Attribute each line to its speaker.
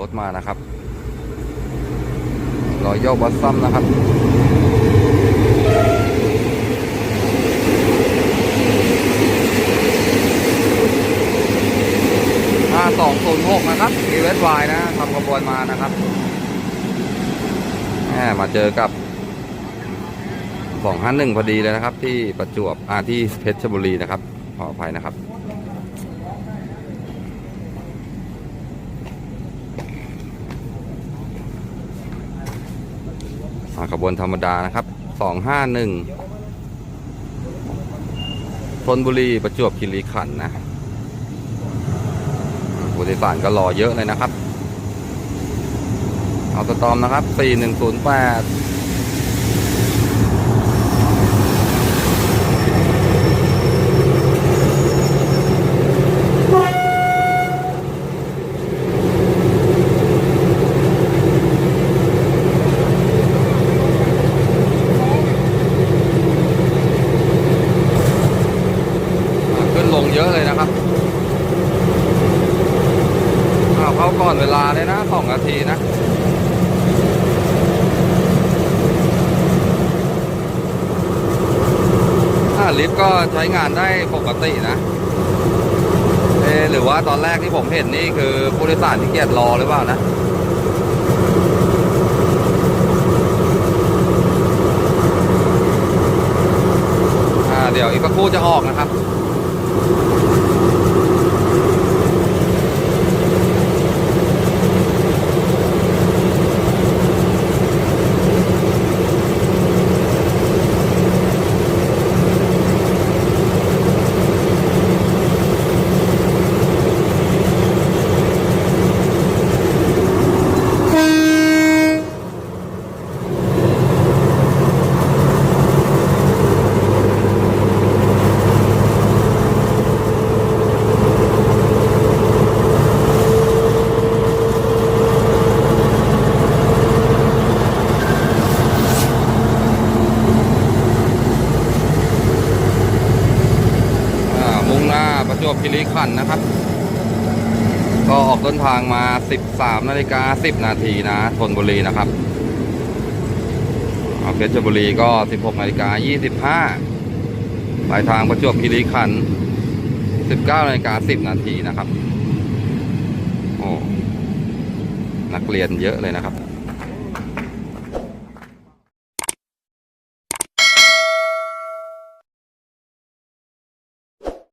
Speaker 1: รถมานะครับรอยย่อบัสซัมนะครับห้าสองศูนย์หกนะครับมีเวสวายนะทำกระบวนมานะครับแหมมาเจอกับสองห้าหนึ่งพอดีเลยนะครับ ที่ประจวบอ่าที่เพชรบุรีนะครับ ขออภัยนะครับ ขบวนธรรมดานะครับสองห้าหนึ่งธนบุรีประจวบคีรีขันธ์นะผู้โดยสารก็รอเยอะเลยนะครับ เอาตะตอมนะครับ 4108 เข้าก่อนเวลาเลยนะสองนาทีนะอ่าลิฟต์ก็ใช้งานได้ปกตินะ เอหรือว่าตอนแรกที่ผมเห็นนี่คือผู้โดยสารที่เกียจรอหรือเปล่านะอ่าเดี๋ยวอีกสักครู่จะออกนะครับ จวบคีรีขันธ์นะครับ ก็ออกต้นทางมา 13นาฬิกา10 นาทีนะธนบุรีนะครับอ่าเพชรบุรีก็ 16นาฬิกา25ปลายทางประจวบคีรีขันธ์19นาฬิกา10 นาทีนะครับ โอ้ นักเรียนเยอะเลยนะครับ